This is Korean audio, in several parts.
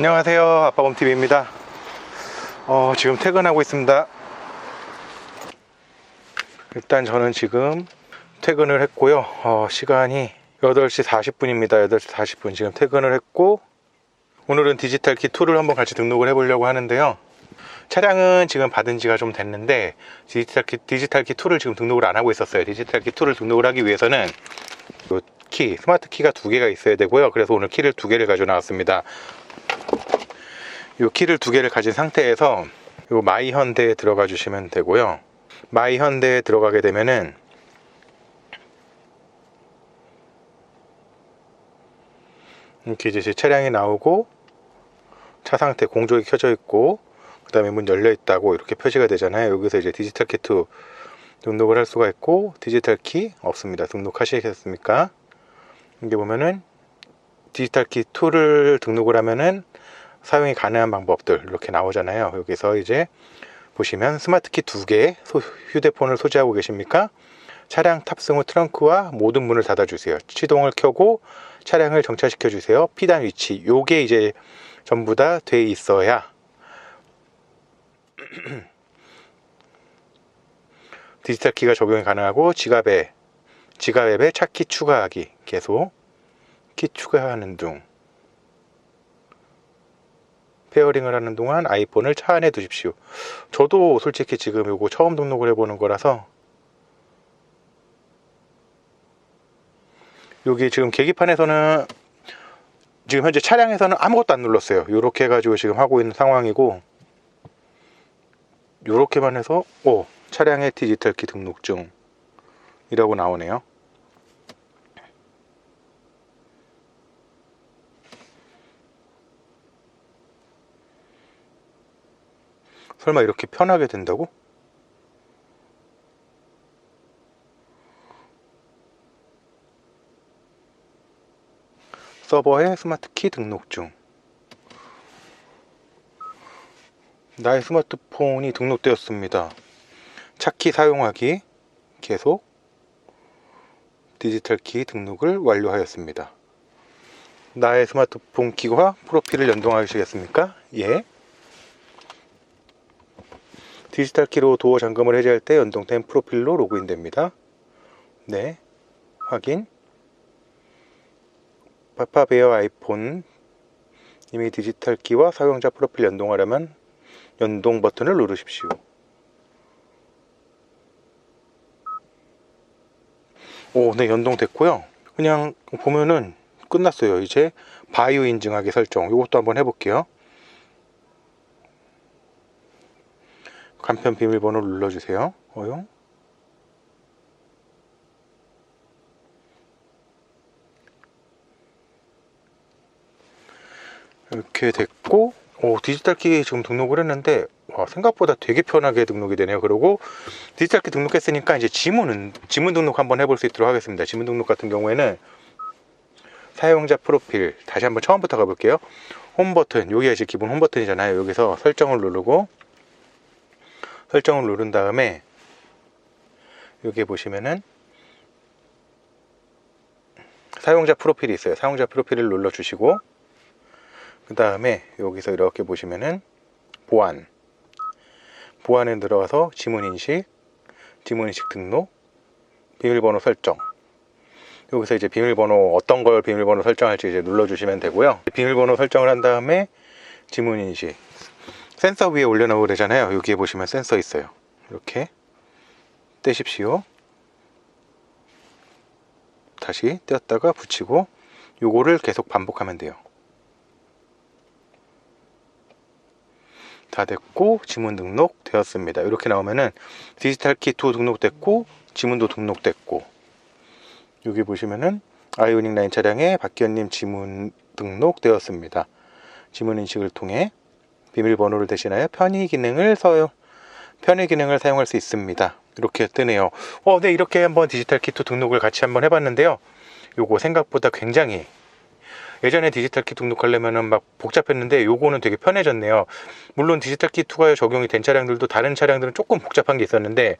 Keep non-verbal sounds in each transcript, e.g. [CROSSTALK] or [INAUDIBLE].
안녕하세요. 아빠곰TV입니다. 어, 지금 퇴근하고 있습니다. 일단 저는 지금 퇴근을 했고요. 어, 시간이 8시 40분입니다. 8시 40분 지금 퇴근을 했고 오늘은 디지털 키 2를 한번 같이 등록을 해 보려고 하는데요. 차량은 지금 받은 지가 좀 됐는데 디지털 키, 디지털 키 2를 지금 등록을 안 하고 있었어요. 디지털 키 2를 등록을 하기 위해서는 요 키, 스마트 키가 두 개가 있어야 되고요. 그래서 오늘 키를 두 개를 가져 나왔습니다 이 키를 두 개를 가진 상태에서 이 마이 현대에 들어가 주시면 되고요. 마이 현대에 들어가게 되면은 이렇게 이제 제 차량이 나오고 차 상태 공조기 켜져 있고 그 다음에 문 열려 있다고 이렇게 표시가 되잖아요. 여기서 이제 디지털 키2 등록을 할 수가 있고 디지털 키 없습니다. 등록하시겠습니까? 이게 보면은 디지털 키 2를 등록을 하면은 사용이 가능한 방법들 이렇게 나오잖아요. 여기서 이제 보시면 스마트키 두 개 휴대폰을 소지하고 계십니까? 차량 탑승 후 트렁크와 모든 문을 닫아주세요. 시동을 켜고 차량을 정차시켜 주세요. 피단 위치 요게 이제 전부 다 돼 있어야 [CLEARS THROAT] 디지털 키가 적용이 가능하고 지갑에 지갑 앱에 차키 추가하기 계속 키 추가하는 등 페어링을 하는 동안 아이폰을 차 안에 두십시오. 저도 솔직히 지금 이거 처음 등록을 해보는 거라서 여기 지금 계기판에서는 지금 현재 차량에서는 아무것도 안 눌렀어요. 이렇게 해가지고 지금 하고 있는 상황이고 이렇게만 해서 오 차량의 디지털 키 등록증이라고 나오네요. 설마 이렇게 편하게 된다고? 서버에 스마트키 등록 중 나의 스마트폰이 등록되었습니다 차키 사용하기 계속 디지털 키 등록을 완료하였습니다 나의 스마트폰 키와 프로필을 연동하시겠습니까? 예 디지털 키로 도어 잠금을 해제할 때 연동된 프로필로 로그인 됩니다. 네, 확인. 파파베어 아이폰 이미 디지털 키와 사용자 프로필 연동하려면 연동 버튼을 누르십시오. 오, 네, 연동됐고요. 그냥 보면은 끝났어요. 이제 바이오 인증하기 설정. 이것도 한번 해볼게요. 간편 비밀번호를 눌러주세요. 허용. 이렇게 됐고 오, 디지털 키 지금 등록을 했는데 와, 생각보다 되게 편하게 등록이 되네요. 그리고 디지털 키 등록했으니까 이제 지문은 지문 등록 한번 해볼 수 있도록 하겠습니다. 지문 등록 같은 경우에는 사용자 프로필 다시 한번 처음부터 가볼게요. 홈 버튼 여기가 이제 기본 홈 버튼이잖아요. 여기서 설정을 누르고 설정을 누른 다음에 여기 보시면은 사용자 프로필이 있어요. 사용자 프로필을 눌러 주시고 그 다음에 여기서 이렇게 보시면은 보안 보안에 들어가서 지문인식 지문인식 등록 비밀번호 설정 여기서 이제 비밀번호 어떤 걸 비밀번호 설정할지 이제 눌러주시면 되고요. 비밀번호 설정을 한 다음에 지문인식 센서 위에 올려놓으면 되잖아요. 여기에 보시면 센서 있어요. 이렇게 떼십시오. 다시 떼었다가 붙이고 요거를 계속 반복하면 돼요. 다 됐고 지문 등록 되었습니다. 이렇게 나오면은 디지털 키2 등록됐고 지문도 등록됐고 여기 보시면은 아이오닉 라인 차량에 박기현님 지문 등록되었습니다. 지문 인식을 통해 비밀번호를 대신하여 편의 기능을 사용 편의 기능을 사용할 수 있습니다. 이렇게 뜨네요. 어, 네 이렇게 한번 디지털 키트 등록을 같이 한번 해봤는데요. 요거 생각보다 굉장히 예전에 디지털 키 등록하려면은 막 복잡했는데 요거는 되게 편해졌네요. 물론 디지털 키2가 적용이 된 차량들도 다른 차량들은 조금 복잡한 게 있었는데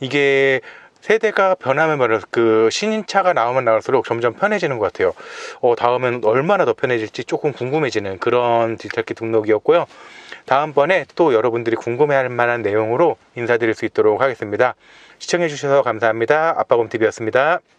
이게 세대가 변하면 변할수록 그 신차가 나오면 나올수록 점점 편해지는 것 같아요. 어, 다음엔 얼마나 더 편해질지 조금 궁금해지는 그런 디지털키 등록이었고요. 다음번에 또 여러분들이 궁금해할 만한 내용으로 인사드릴 수 있도록 하겠습니다. 시청해주셔서 감사합니다. 아빠곰TV였습니다.